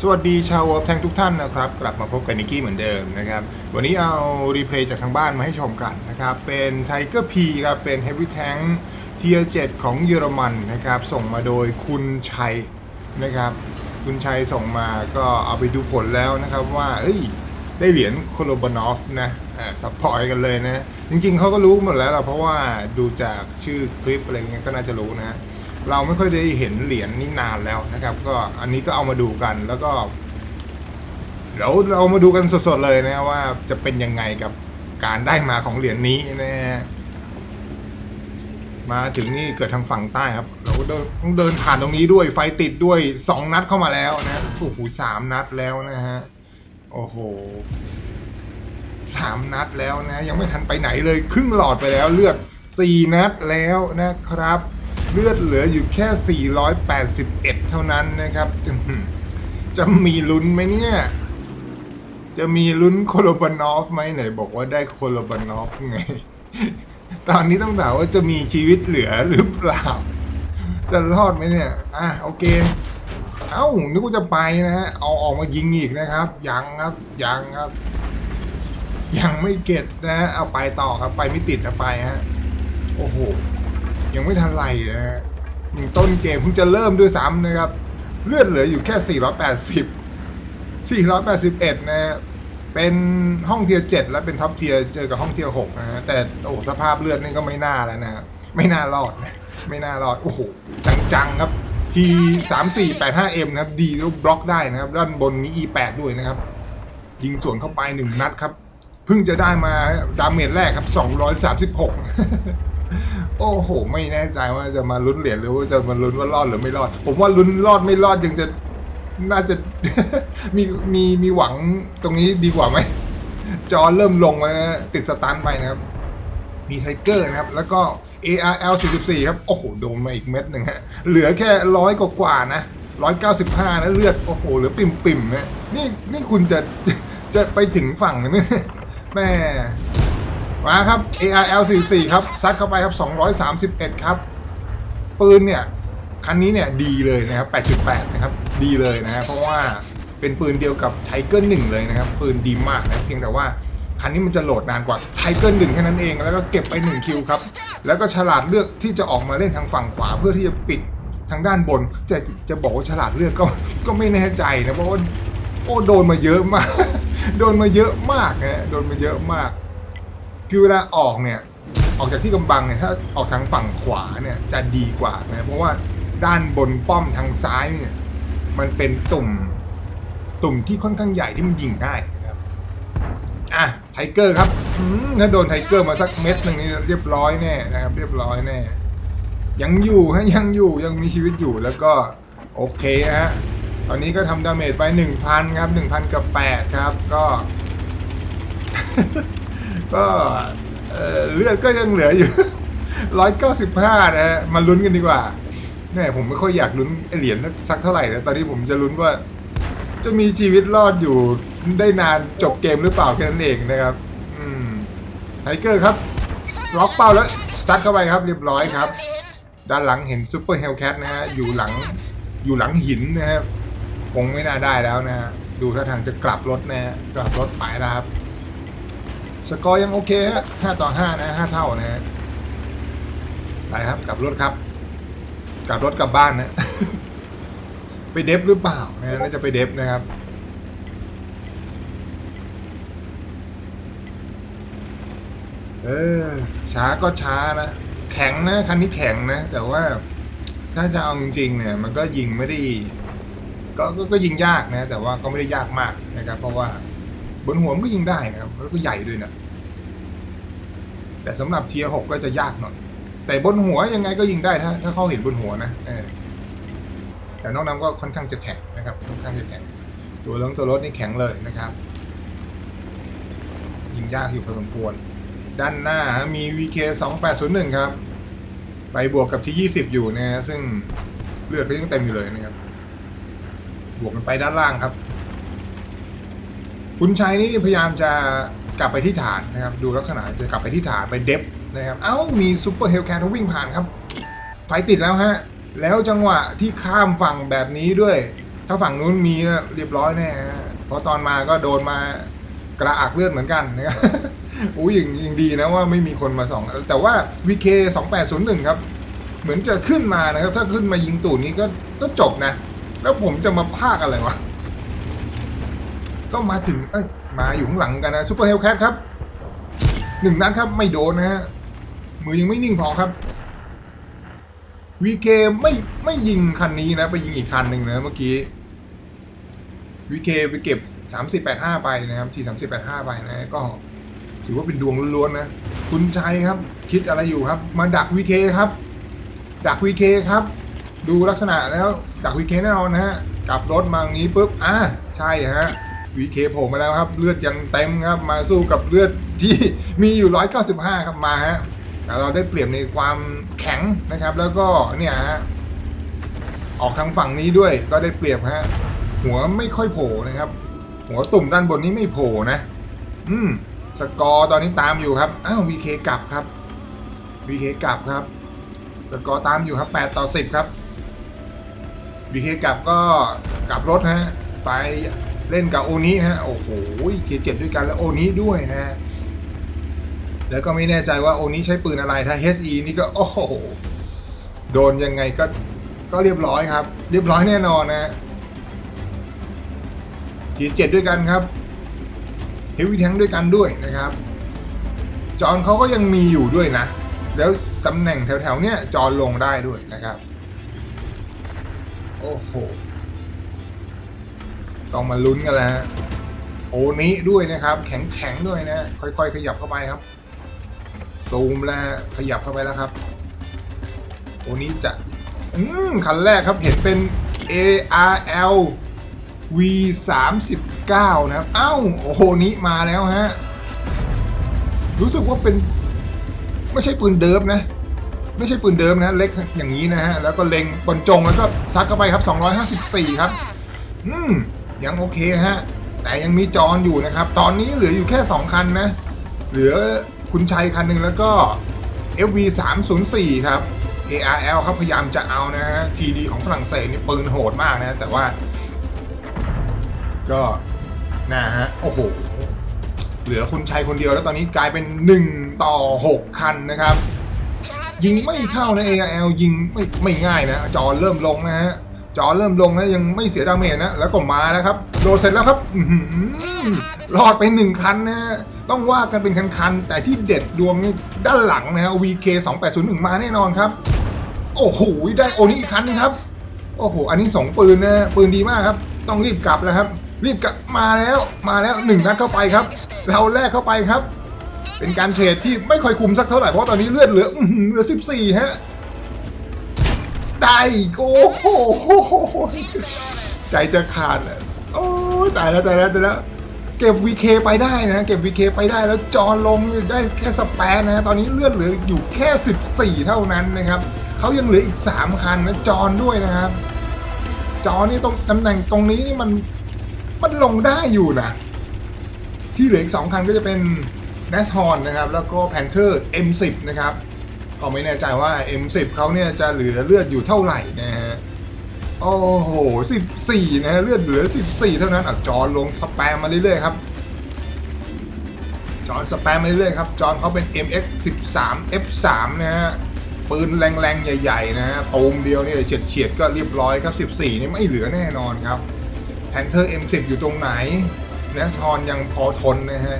สวัสดีชาววอลแทงทุกท่านนะครับ กลับมาพบกับนิกกี้เหมือนเดิมนะครับ วันนี้เอารีเพลย์จากทางบ้านมาให้ชมกันนะครับ เป็น Tiger P ครับ เป็น Heavy Tank เทียร์7ของเยอรมันนะครับ ส่งมาโดยคุณชัยนะครับ คุณชัยส่งมาก็เอาไปดูผลแล้วนะครับว่า เอ้ย ได้เหรียญโคโลบานอฟนะอ่าซัพพอร์ตกันเลยนะ จริงๆเขาก็รู้หมดแล้วเพราะว่าดูจากชื่อคลิปอะไรเงี้ยก็น่าจะรู้นะ เราไม่ค่อยได้เห็นเหรียญนี่นานแล้วนะครับ ก็อันนี้ก็เอามาดูกันแล้วก็เดี๋ยวเรามาดูกันสดๆเลยนะว่าจะเป็นยังไงกับการได้มาของเหรียญนี้นะฮะมาถึงนี่เกิดทางฝั่งใต้ครับ เราเดินต้องเดินผ่านตรงนี้ด้วยไฟติดด้วยสองนัดเข้ามาแล้วนะโอ้โหสามนัดแล้วนะฮะโอ้โหสามนัดแล้วนะ ยังไม่ทันไปไหนเลย ครึ่งหลอดไปแล้วเลือดสี่นัดแล้วนะครับ เลือดเหลืออยู่แค่ 481 เท่านั้นนะครับ จะมีลุ้นไหมเนี่ย จะมีลุ้นโคโลบานอฟไหมไหนบอกว่าได้โคโลบานอฟไง ตอนนี้ต้องถามว่าจะมีชีวิตเหลือหรือเปล่า จะรอดไหมเนี่ย อะโอเค เอ้า นึกว่าจะไปนะฮะ เอาออกมายิงอีกนะครับ ยังครับ ยังครับ ยังไม่เก็ตนะฮะ เอาไปต่อครับไฟไม่ติดนะไปฮะ โอ้โห ยังไม่ทันไรนะฮะยังต้นเกมเพิ่งจะเริ่มด้วยซ้ำนะครับ เลือดเหลืออยู่แค่ 480 481 นะฮะเป็นห้องเทียร์7แล้วเป็นท็อปเทียร์เจอกับห้องเทียร์6นะฮะแต่โอ้สภาพเลือดนี่ก็ไม่น่าแล้วนะไม่น่ารอดนะไม่น่ารอด โอ้โห จังๆครับที3 4 8 5 M นะครับ ดีแล้วบล็อกได้นะครับ ด้านบนมี E8 ด้วยนะครับ ยิงสวนเข้าไป1นัดครับ เพิ่งจะได้มาดาเมจแรกครับ236 โอ้โห ไม่แน่ใจว่าจะมาลุ้นเหรียญหรือว่าจะมาลุ้นว่ารอดหรือไม่รอด ผมว่าลุ้นรอดไม่รอดยังจะน่าจะมีมีมีหวังตรงนี้ดีกว่าไหมจอเริ่มลงมาแล้วนะติดสตันไปนะครับ มีไทเกอร์นะครับ แล้วก็ ARL 44 ครับ โอ้โห โดนมาอีกเม็ดหนึ่งฮะ เหลือแค่ร้อยกว่าๆนะ195นะเลือด โอ้โห เหลือปิ่มๆนะนี่นี่คุณจะจะไปถึงฝั่งไหมแม่ มาครับ ARL 44ครับซัดเข้าไปครับ 231 ครับ ปืนเนี่ย คันนี้เนี่ยดีเลยนะครับ 8.8 นะครับ ดีเลยนะฮะเพราะว่าเป็นปืนเดียวกับไทเกอร์1เลยนะครับ ปืนดีมากนะเพียงแต่ว่าคันนี้มันจะโหลดนานกว่าไทเกอร์1แค่นั้นเอง แล้วก็เก็บไป 1 คิวครับ แล้วก็ฉลาดเลือกที่จะออกมาเล่นทางฝั่งขวาเพื่อที่จะปิดทางด้านบนแต่จะบอกว่าฉลาดเลือกก็ก็ไม่แน่ใจนะเพราะว่าโอ้โดนมาเยอะมาก โดนมาเยอะมากนะโดนมาเยอะมาก คือเวลาออกเนี่ย ออกจากที่กำบังเนี่ยถ้าออกทางฝั่งขวาเนี่ยจะดีกว่านะเพราะว่าด้านบนป้อมทางซ้ายเนี่ย มันเป็นตุ่มตุ่มที่ค่อนข้างใหญ่ที่มันยิงได้นะครับอะไทเกอร์ครับถ้าโดนไทเกอร์มาสักเม็ดหนึ่งนี่เรียบร้อยแน่นะครับ เรียบร้อยแน่ยังอยู่ฮะยังอยู่ยังมีชีวิตอยู่แล้วก็โอเคฮะตอนนี้ก็ทำดาเมจไป 1,000 ครับ 1,000 กับ 8 ครับ ก็ ก็เลือดก็ยังเหลืออยู่195นะฮะมาลุ้นกันดีกว่าแน่ผมไม่ค่อยอยากลุ้นเหรียญสักเท่าไหร่นะตอนนี้ผมจะลุ้นว่า จะมีชีวิตรอดอยู่ได้นานจบเกมหรือเปล่าแค่นั้นเองนะครับอืมไทเกอร์ครับล็อกเป้าแล้วซัดเข้าไปครับเรียบร้อยครับ ด้านหลังเห็นซูเปอร์เฮลแคทนะฮะอยู่หลังอยู่หลังหินนะครับคงไม่น่าได้แล้วนะฮะดูท่าทางจะกลับรถนะฮะกลับรถไปแล้วครับ กอร์ยังโอเคฮะห้าต่อห้านะห้าเท่านะฮะไปครับกลับรถครับ กลับรถกลับบ้านนะ ไปเดฟหรือเปล่านะน่าจะไปเดฟนะครับเออช้าก็ช้านะแข็งนะคันนี้แข็งนะ แต่ว่าถ้าจะเอาจริงๆเนี่ย มันก็ยิงไม่ได้ก็ก็ก็ยิงยากนะ แต่ว่าก็ไม่ได้ยากมากนะครับ เพราะว่าบนหัวมันก็ยิงได้นะครับแล้วก็ใหญ่ด้วยนะ แต่สำหรับเทียร์หกก็จะยากหน่อย แต่บนหัวยังไงก็ยิงได้ถ้าถ้าเขาเห็นบนหัวนะแต่นอกนั้นก็ค่อนข้างจะแข็งนะครับค่อนข้างจะแข็งตัวรถตัวรถนี่แข็งเลยนะครับ ยิงยากอยู่พอสมควร ด้านหน้ามี VK 2801 ครับ ไปบวกกับที่ 20 อยู่นะซึ่งเลือดก็ยังเต็มอยู่เลยนะครับ บวกกันไปด้านล่างครับ คุณชัยนี่พยายามจะกลับไปที่ฐานนะครับ ดูลักษณะจะกลับไปที่ฐานไปเดฟนะครับ เอ้า มีซูเปอร์เฮลแคทวิ่งผ่านครับ ไฟติดแล้วฮะ แล้วจังหวะที่ข้ามฝั่งแบบนี้ด้วย ถ้าฝั่งนู้นมีเรียบร้อยแน่ฮะเพราะตอนมาก็โดนมากระอักเลือดเหมือนกันนะครับอุ้ยยังยังดีนะว่าไม่มีคนมาสองแต่ว่า VK 2801 ครับ เหมือนจะขึ้นมานะครับ ถ้าขึ้นมายิงตูดนี้ก็ก็จบนะ แล้วผมจะมาพากอะไรวะ ก็มาถึงเอ้ยมาอยู่ข้างหลังกันนะซูเปอร์เฮลแคทครับหนึ่งนัดครับไม่โดนนะฮะมือยังไม่นิ่งพอครับ VK ไม่ไม่ยิงคันนี้นะ ไปยิงอีกคันหนึ่งนะเมื่อกี้ VK ไปเก็บ3085ไปนะครับ ที่3085ไปนะก็ถือว่าเป็นดวงล้วนๆนะ คุณชัยครับ คิดอะไรอยู่ครับ มาดัก VK คครับ ดัก VK คครับ ดูลักษณะแล้วดัก VK แน่นอนนะฮะกลับรถมาอย่างนี้ปุ๊บอะใช่ฮะ VK โผล่มาแล้วครับ เลือดยังเต็มครับ มาสู้กับเลือดที่มีอยู่ 195 ครับมาฮะแต่เราได้เปรียบในความแข็งนะครับ แล้วก็เนี่ยฮะออกทางฝั่งนี้ด้วยก็ได้เปรียบฮะหัวไม่ค่อยโผล่นะครับ หัวตุ่มด้านบนนี้ไม่โผล่นะ อืมสกอร์ตอนนี้ตามอยู่ครับอ้าว VK กลับครับ VK กลับครับสกอร์ตามอยู่ครับ 8 ต่อ 10 ครับ VK กลับก็กลับรถฮะไป เล่นกับโอนี้ฮะโอ้โหเทียเจ็ดด้วยกันแล้วโอนี้ด้วยนะฮะแล้วก็ไม่แน่ใจว่าโอนี้ใช้ปืนอะไรถ้า HE นี่ก็โอ้โหโดนยังไงก็ก็เรียบร้อยครับ เรียบร้อยแน่นอนนะฮะเทียเจ็ดด้วยกันครับเฮวี่แทงด้วยกันด้วยนะครับ จอนเขาก็ยังมีอยู่ด้วยนะ แล้วตำแหน่งแถวๆเนี้ยจอนลงได้ด้วยนะครับ โอ้โห ต้องมาลุ้นกันแล้ว โอนี้ด้วยนะครับ แข็งๆด้วยนะ ค่อยๆ ขยับเข้าไปครับ ซูมแล้วขยับเข้าไปแล้วครับ โอนี้จะ อืมคันแรกครับเห็นเป็น ARL V 3 9นะครับ เอ้า โอนี้มาแล้วฮะ รู้สึกว่าเป็น ไม่ใช่ปืนเดิมนะไม่ใช่ปืนเดิมนะเล็กอย่างนี้นะฮะ แล้วก็เล็งบนจงแล้วก็ซัดเข้าไปครับ 254 ครับ อืม ยังโอเคฮะ แต่ยังมีจอนอยู่นะครับ ตอนนี้เหลืออยู่แค่ 2 คันนะ เหลือคุณชัยคันหนึ่งแล้วก็ FV 3 0 4ครับ ARL ครับพยายามจะเอานะฮะ TD ของฝรั่งเศสนี่ปืนโหดมากนะ แต่ว่า ก็นะฮะ โอ้โห เหลือคุณชัยคนเดียวแล้วตอนนี้กลายเป็น 1 ต่อ 6 คันนะครับ ยิงไม่เข้านะ ARL ยิงไม่ไม่ง่ายนะ จอเริ่มลงนะฮะ จอเริ่มลงนะยังไม่เสียดาเมจนะแล้วก็มาแล้วครับโดนเสร็จแล้วครับหือรอดไปหนึ่งคันนะต้องว่ากันเป็นคันๆแต่ที่เด็ดดวงนี่ด้านหลังนะฮะ VK 2801มาแน่นอนครับ โอ้โหได้โอนี้อีกคันหนึงครับ โอ้โหอันนี้สองปืนนะปืนดีมากครับ ต้องรีบกลับแล้วครับ รีบกลับมาแล้วมาแล้วหนึ่งนัดเข้าไปครับ เราแลกเข้าไปครับ เป็นการเทรดที่ไม่ค่อยคุ้มสักเท่าไหร่เพราะตอนนี้เลือดเหลืออื้อหือเหลือสิบสี่ฮะ ได้อีกโอ้โหใจจะขาดอะโอ้ยตายแล้วตายแล้วตายแล้ว เก็บ VK ไปได้นะ เก็บ VK ไปได้แล้วจอลงได้แค่สแปนนะ ตอนนี้เลือดเหลืออยู่แค่ 14 เท่านั้นนะครับเขายังเหลืออีก 3 คันนะจอนด้วยนะครับ จอนี่ตรงตำแหน่งตรงนี้นี่มันมันลงได้อยู่นะ ที่เหลืออีก 2 คันก็จะเป็น n a s h o r n นะครับ แล้วก็ Panther M10 นะครับ ก็ไม่แน่ใจว่า M10 เขาเนี่ยจะเหลือเลือดอยู่เท่าไหร่นะฮะโอ้โห 14 นะฮะเลือดเหลือ 14 เท่านั้นอะจอนลงสแปมมาเรื่อยๆครับจอนสแปมมาเรื่อยๆครับจอนเขาเป็น MX 13 F3 นะฮะปืนแรงๆ ใหญ่ๆ นะฮะตูมเดียวเนี่ยเฉียดๆ ก็เรียบร้อยครับ 14 นี่ไม่เหลือแน่นอนครับ Panther M10 อยู่ตรงไหน n a s h o r n ยังพอทนนะฮะ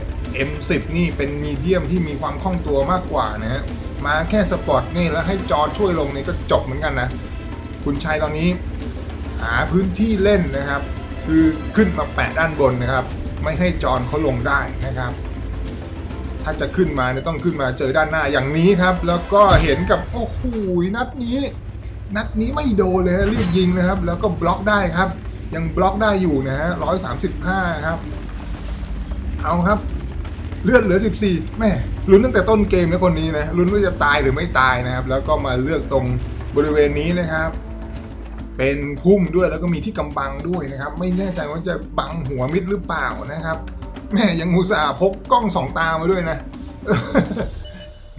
M10 นี่เป็นมีเดียมที่มีความคล่องตัวมากกว่านะฮะ มาแค่สปอร์ตนี่แล้วให้จอช่วยลงนี่ก็จบเหมือนกันนะ คุณชัยตอนนี้ หาพื้นที่เล่นนะครับ คือขึ้นมาแปะด้านบนนะครับ ไม่ให้จอนเขาลงได้นะครับ ถ้าจะขึ้นมาเนี่ยต้องขึ้นมาเจอด้านหน้าอย่างนี้ครับ แล้วก็เห็นกับโอ้โหนัดนี้ นัดนี้ไม่โดนเลยรีบยิงนะครับ แล้วก็บล็อกได้ครับ ยังบล็อกได้อยู่นะฮะร้อยสามสิบห้าครับ เอาครับ เลือดเหลือ 14แม่ ลุ้นตั้งแต่ต้นเกมนะคนนี้นะลุ้นว่าจะตายหรือไม่ตายนะครับ แล้วก็มาเลือกตรงบริเวณนี้นะครับ เป็นพุ่มด้วยแล้วก็มีที่กำบังด้วยนะครับ ไม่แน่ใจว่าจะบังหัวมิดหรือเปล่านะครับแม่ยังมูสาห์พกกล้องสองตามาด้วยนะ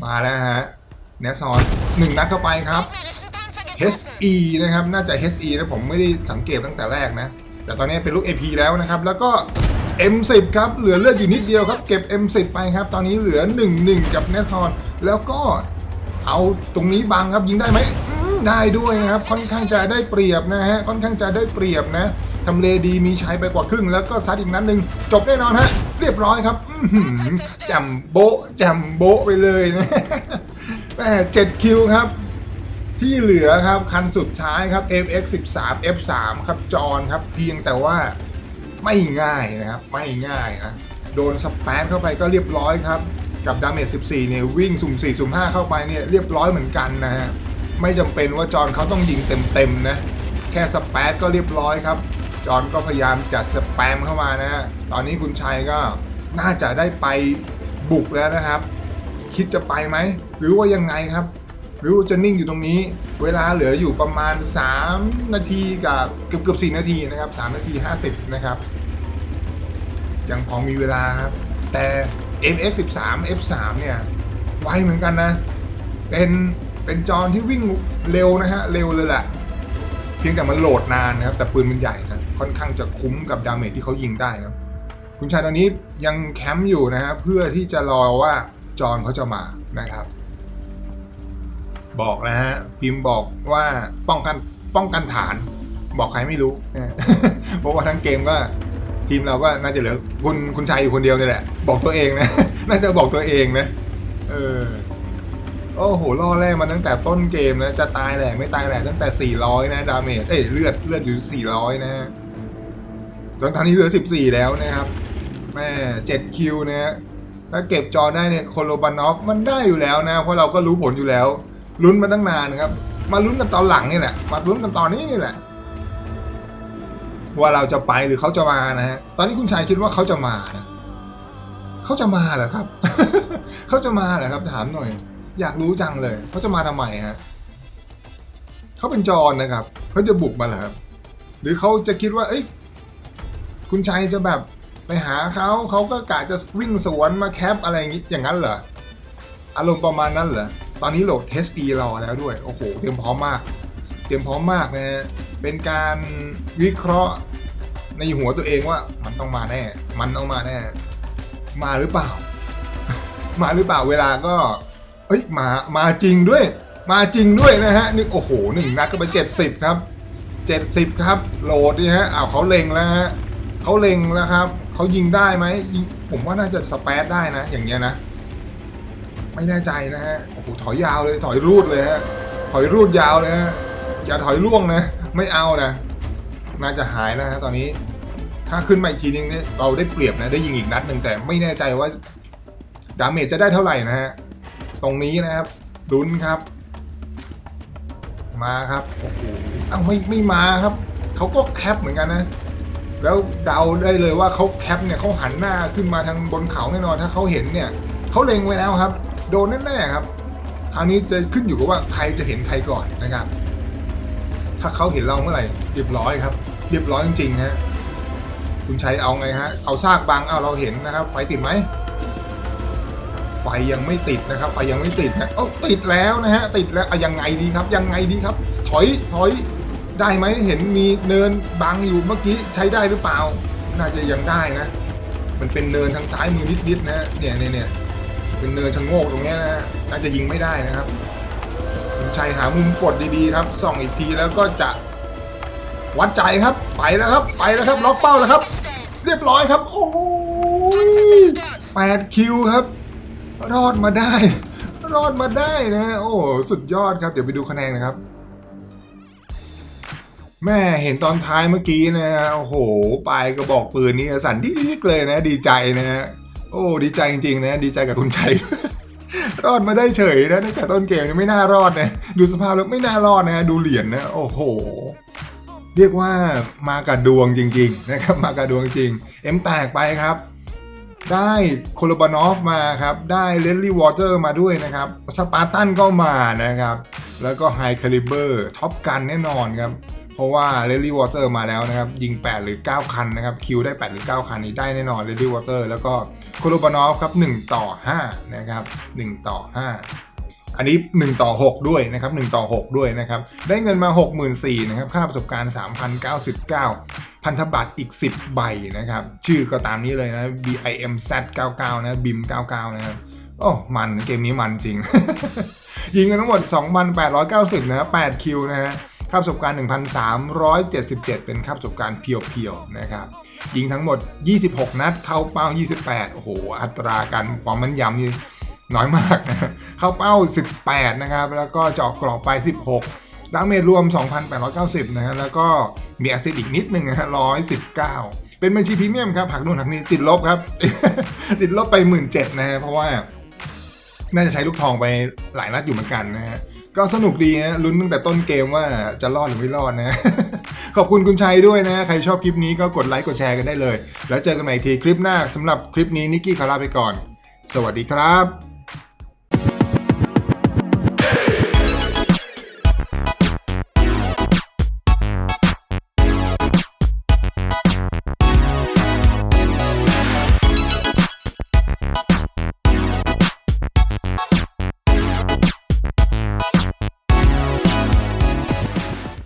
มาแล้วฮะแนซอนหนึ่งนัดเข้าไปครับ HE นะครับ น่าจะ HE นะผมไม่ได้สังเกตตั้งแต่แรกนะ แต่ตอนนี้เป็นลูก AP แล้วนะครับ แล้วก็ M10 ครับ เหลือเลือดอยู่นิดเดียวครับ เก็บ M10 ไปครับ ตอนนี้เหลือ 1-1 กับเนสซอน แล้วก็เอาตรงนี้บังครับยิงได้ไหมได้ด้วยนะครับ ค่อนข้างจะได้เปรียบนะฮะ ค่อนข้างจะได้เปรียบนะทำเลดีมีชัยไปกว่าครึ่ง แล้วก็ซัดอีกนัดหนึ่งจบแน่นอนฮะ เรียบร้อยครับจมโบจมโบไปเลยนะแม่เจ็ดคิวครับ ที่เหลือครับ คันสุดท้ายครับ FX 13 F3 ครับจอนครับเพียงแต่ว่า ไม่ง่ายนะครับ ไม่ง่ายนะ โดนสแปนเข้าไปก็เรียบร้อยครับ กับดาเมจ 14 เนี่ย วิ่งสุ่ม 4 สุ่ม 5 เข้าไปเนี่ยเรียบร้อยเหมือนกันนะฮะ ไม่จำเป็นว่าจอนเขาต้องยิงเต็มๆนะ แค่สแปดก็เรียบร้อยครับ จอนก็พยายามจัดสแปมเข้ามานะฮะ ตอนนี้คุณชัยก็น่าจะได้ไปบุกแล้วนะครับ คิดจะไปไหม หรือว่ายังไงครับ รือว่าจะนิ่งอยู่ตรงนี้ เวลาเหลืออยู่ประมาณ 3 นาทีกับเกือบเกือบ4นาทีนะครับ3นาที 50 นะครับยังพอมีเวลาครับแต่ MX 13 F3 เนี่ยไวเหมือนกันนะ เป็นเป็นจอนที่วิ่งเร็วนะฮะเร็วเลยแหละเพียงแต่มันโหลดนานนะครับ แต่ปืนมันใหญ่นะค่อนข้างจะคุ้มกับดาเมจที่เขายิงได้นะคุณชายตอนนี้ยังแคมป์อยู่นะฮะเพื่อที่จะรอว่าจอนเขาจะมานะครับ บอกนะฮะ พิมพ์บอกว่าป้องกันป้องกันฐาน บอกใครไม่รู้เพราะว่าทั้งเกมก็ทีมเราก็น่าจะเหลือคุณคุณชัยอยู่คนเดียวนี่แหละ บอกตัวเองนะ น่าจะบอกตัวเองนะเออโอ้โหล่อแรกมาตั้งแต่ต้นเกมนะจะตายแหละไม่ตายแหละตั้งแต่ 400 นะ ดาเมจเอ้ยเลือดเลือดอยู่ 400 นะฮะจนตอนนี้เหลือ 14 แล้วนะครับแม่7คิวนะฮะถ้าเก็บจอได้เนี่ยโคโลบานอฟมันได้อยู่แล้วนะ เพราะเราก็รู้ผลอยู่แล้ว ลุ้นมาตั้งนานนะครับ มาลุ้นกันตอนหลังนี่แหละ มาลุ้นกันตอนนี้นี่แหละ ว่าเราจะไปหรือเขาจะมานะฮะ ตอนนี้คุณชายคิดว่าเขาจะมานะเขาจะมาเหรอครับ เขาจะมาเหรอครับ ถามหน่อย อยากรู้จังเลยเขาจะมาทำไมฮะเขาเป็นจอนนะครับเขาจะบุกมาเหรอครับ หรือเขาจะคิดว่า เอ้ย คุณชัยจะแบบไปหาเขาเขาก็กะจะวิ่งสวนมาแคปอะไรอย่างงี้อย่างนั้นเหรออารมณ์ประมาณนั้นเหรอ ตอนนี้โหลด HE รอแล้วด้วย โอ้โห เตรียมพร้อมมาก เตรียมพร้อมมากนะฮะเป็นการวิเคราะห์ในหัวตัวเองว่ามันต้องมาแน่ มันต้องมาแน่ มาหรือเปล่า มาหรือเปล่าเวลาก็เอ้ยมา มาจริงด้วย มาจริงด้วยนะฮะนี่โอ้โหหนึ่งนัดก็ไปเจ็ดสิบครับเจ็ดสิบครับ โหลดนี่ฮะอ้าวเขาเล็งแล้วฮะเขาเล็งแล้วครับเขายิงได้ไหมยิงผมว่าน่าจะสเปซได้นะ อย่างเงี้ยนะ ไม่แน่ใจนะฮะโอ้โหถอยยาวเลยถอยรูดเลยฮะถอยรูดยาวเลยฮะอย่าถอยล่วงนะ ไม่เอานะ น่าจะหายนะฮะตอนนี้ ถ้าขึ้นมาอีกทีนึงเนี่ยเราได้เปรียบนะได้ยิงอีกนัดหนึ่งแต่ไม่แน่ใจว่าดาเมจจะได้เท่าไหร่นะฮะตรงนี้นะครับลุ้นครับ มาครับโอ้โหเอ้าไม่ไม่มาครับเขาก็แคปเหมือนกันนะ แล้วเดาได้เลยว่าเขาแคปเนี่ยเขาหันหน้าขึ้นมาทางบนเขาแน่นอนถ้าเขาเห็นเนี่ยเขาเล็งไว้แล้วครับ โดนแน่ๆครับ คราวนี้จะขึ้นอยู่กับว่าใครจะเห็นใครก่อนนะครับ ถ้าเขาเห็นเราเมื่อไหร่เรียบร้อยครับ เรียบร้อยจริงๆฮะคุณชัยเอาไงฮะ เอาซากบังเอาเราเห็นนะครับ ไฟติดไหม ไฟยังไม่ติดนะครับ ไฟยังไม่ติดนะเอ้ติดแล้วนะฮะ ติดแล้วเอายังไงดีครับ ยังไงดีครับ ถอย ถอย ได้ไหมเห็นมีเนินบังอยู่เมื่อกี้ใช้ได้หรือเปล่า น่าจะยังได้นะ มันเป็นเนินทางซ้ายมือนิดๆนะฮะเนี่ยเนี่ยเนี่ย เป็นเนินชะโงกตรงนี้นะฮะน่าจะยิงไม่ได้นะครับชัยหามุมกดดีๆครับส่องอีกทีแล้วก็จะวัดใจครับ ไปแล้วครับ ไปแล้วครับ ล็อกเป้าแล้วครับ เรียบร้อยครับ โอ้ยแปดคิวครับ รอดมาได้ รอดมาได้นะ โอ้ สุดยอดครับ เดี๋ยวไปดูคะแนนนะครับ แม่เห็นตอนท้ายเมื่อกี้นะฮะโอ้โห ปลายกระบอกปืนนี่สั่นดิกเลยนะ ดีใจนะฮะ อ้ดีใจจริงๆนะดีใจกับคุณชัยรอดมาได้เฉยนะตั้งแต่ต้นเกมไม่น่ารอดนะดูสภาพแล้วไม่น่ารอดนะดูเหรียญนะโอ้โห เรียกว่ามากับดวงจริง ๆ นะครับ มากับดวงจริง เอ็มแตกไปครับ ได้โคลบานอฟมาครับ ได้เลนลี่วอเตอร์มาด้วยนะครับสปาร์ตันก็มานะครับ แล้วก็ไฮคาลิเบอร์ท็อปกันแน่นอนครับ เพราะว่าเลลี่วอเตอร์มาแล้วนะครับ ยิง 8 หรือ 9 คันนะครับ คิวได้ 8 หรือ 9 คันนี้ได้แน่นอนเลลี่วอเตอร์แล้วก็โคโลบานอฟครับ 1 ต่อ 5 นะครับ 1 ต่อ 5 อันนี้ 1 ต่อ 6 ด้วยนะครับ 1 ต่อ 6 ด้วยนะครับ ได้เงินมา 64,000นะครับ ค่าประสบการณ์ 3,099 พันธบัตรอีก 10 ใบนะครับ ชื่อก็ตามนี้เลยนะ BIMZ 99นะ BIM 99นะครับโอ้ มันเกมนี้มันจริง ยิงกันทั้งหมด 2,890 นะครับ8คิวนะฮะ ค่าประสบการณ์ 1,377 เป็นค่าประสบการณ์เพียวๆนะครับยิงทั้งหมด 26 นัด เข้าเป้า 28 โอ้โห อัตราการความมันยำนี่น้อยมากนะเข้าเป้า 18 นะครับ แล้วก็เจาะกรอบไป 16ดาเมจรวม 2,890 นะฮะแล้วก็มีแอสซิดอีกนิดหนึ่งนะฮะ119 เป็นบัญชีพรีเมียมครับหักนู่นหักนี่ติดลบครับ ติดลบไป 17,000นะฮะเพราะว่า น่าจะใช้ลูกทองไปหลายนัดอยู่เหมือนกันนะฮะ ก็สนุกดีนะลุ้นตั้งแต่ต้นเกมว่าจะรอดหรือไม่รอดนะ ขอบคุณคุณชัยด้วยนะ ใครชอบคลิปนี้ก็กดไลค์กดแชร์กันได้เลย แล้วเจอกันใหม่ทีคลิปหน้าสำหรับคลิปนี้นิกกี้ขอลาไปก่อน สวัสดีครับ